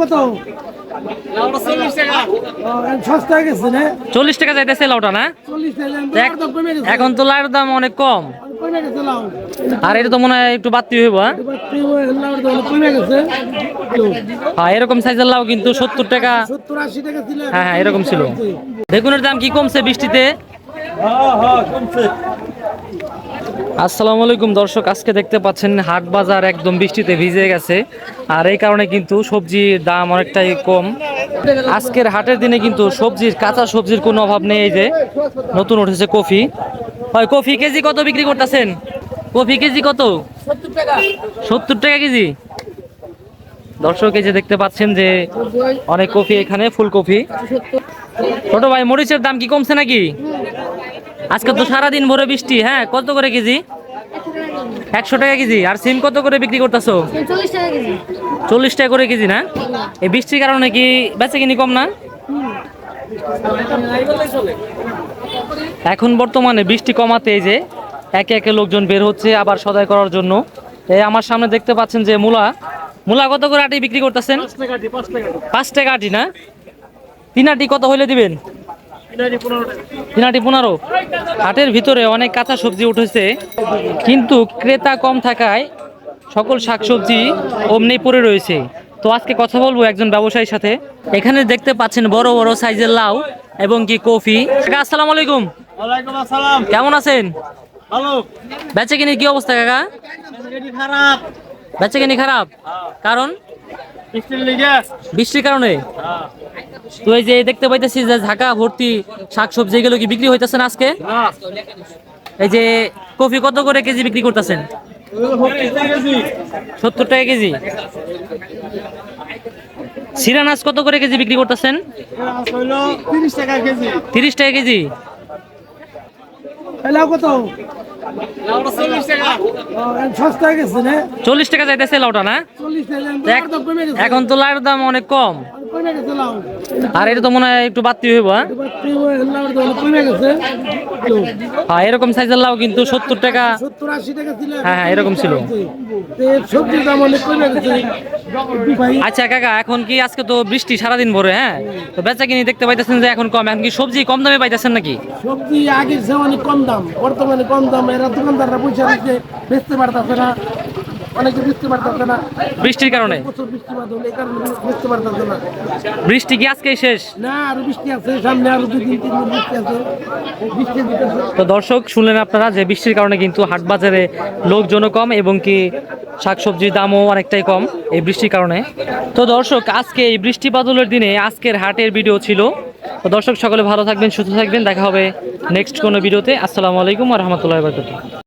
কত? হয়ে চল্লিশ টাকা যাইতেছে লাউটা না? এখন তো লাউর দাম অনেক কম। আর এটা তো মনে হয় একটু বাড়তি হইব হ্যাঁ? হ্যাঁ এরকম সাইজের লাউ কিন্তু সত্তর টাকা। হ্যাঁ হ্যাঁ এরকম ছিল। বেগুনের দাম কি কমছে বৃষ্টিতে? আসসালামু আলাইকুম দর্শক, আজকে দেখতে পাচ্ছেন হাট বাজার একদম বৃষ্টিতে ভিজে গেছে। আর এই কারণে কিন্তু সবজির দাম অনেকটাই কম। আজকের হাটের দিনে কিন্তু সবজির, কাঁচা সবজির কোনো অভাব নেই এই যে, নতুন উঠেছে কফি। হয় কফি কেজি কত বিক্রি করতেছেন? কফি কেজি কত? সত্তর টাকা কেজি। দর্শক, এই যে দেখতে পাচ্ছেন যে অনেক কফি এখানে, ফুলকপি। ছোট ভাই, মরিচের দাম কি কমছে নাকি? আজকে তো সারাদিন ভরে বৃষ্টি হ্যাঁ কত করে কেজি? একশো টাকা কেজি, আর সিম কত করে বিক্রি করতেছো? চল্লিশ টাকা করে কেজি না? এই বৃষ্টির কারণে কি বেচে কিনি কম না? এখন বর্তমানে বৃষ্টি কমাতে যে একে একে লোকজন বের হচ্ছে আবার সদাই করার জন্য। এই আমার সামনে দেখতে পাচ্ছেন যে মূলা। মূলা কত করে আটি বিক্রি করতেছেন? পাঁচ টাকা আটি না? তিন আটি কত হইলে দিবেন? তিন আটি পনেরো। হাটের ভিতরে অনেক কাঁচা সবজি উঠেছে। কিন্তু ক্রেতা কম থাকায় সকল শাকসবজি অমনি পড়ে রয়েছে। তো আজকে কথা বলব একজন ব্যবসায়ীর সাথে। এখানে দেখতে পাচ্ছেন বড় বড় সাইজের লাউ এবং কি কফি। আসসালামু আলাইকুম। আসসালাম। কেমন আছেন? ভালো। বেচে কিনি কি অবস্থা কাকা? খারাপ। বেচে কিনি খারাপ কারণ? বৃষ্টির কারণে? তো এই যে দেখতে পাইতেছি যে ঢাকা ভর্তি শাকসবজি এগুলো কি বিক্রি হইতেছে না আজকে? এই যে কফি কত করে কেজি বিক্রি করতেছেন? সত্তর টাকা কেজি। সিরানাস কত করে কেজি বিক্রি করতেছেন? তিরিশ টাকা কেজি। তিরিশ টাকা কেজি এলাও কত চল্লিশ টাকা হয়ে যাইতেছে লাউটা না? এখন তো লাউর দাম অনেক কম। আর এটা তো মনে হয় একটু হইব হ্যাঁ? হ্যাঁ এরকম সাইজের লাউ কিন্তু সত্তর টাকা হ্যাঁ, হ্যাঁ, এরকম ছিল। আচ্ছা কাকা এখন কি আজকে তো বৃষ্টি সারাদিন ভরে হ্যাঁ তো বেচা কিনি দেখতে পাইতেছেন যে এখন কম এখন কি সবজি কম দামে পাইতেছেন নাকি সবজি আগের কম দাম বর্তমানে কম দাম এরা দোকানদাররা পয়সা দিচ্ছে বেচতে পারতেছে না অনেকে না। বৃষ্টির কারণে? প্রচুর বৃষ্টিপাত হলে এই কারণে বেচতে পারতেছে না। বৃষ্টি কি আজকেই শেষ? না আরও বৃষ্টি আছে সামনে আরও দুই দিন তিন দিন বৃষ্টি আছে। বৃষ্টি দিতেছে তো দর্শক শুনলেন আপনারা যে বৃষ্টির কারণে কিন্তু হাট বাজারে লোকজনও কম এবং কি শাকসবজির দামও অনেকটাই কম এই বৃষ্টির কারণে। তো দর্শক আজকে এই বৃষ্টি বাদলের দিনে আজকের হাটের ভিডিও ছিল। তো দর্শক সকলে ভালো থাকবেন সুস্থ থাকবেন। দেখা হবে নেক্সট কোনো ভিডিওতে। আসসালামু আলাইকুম রহমতুল্লাহ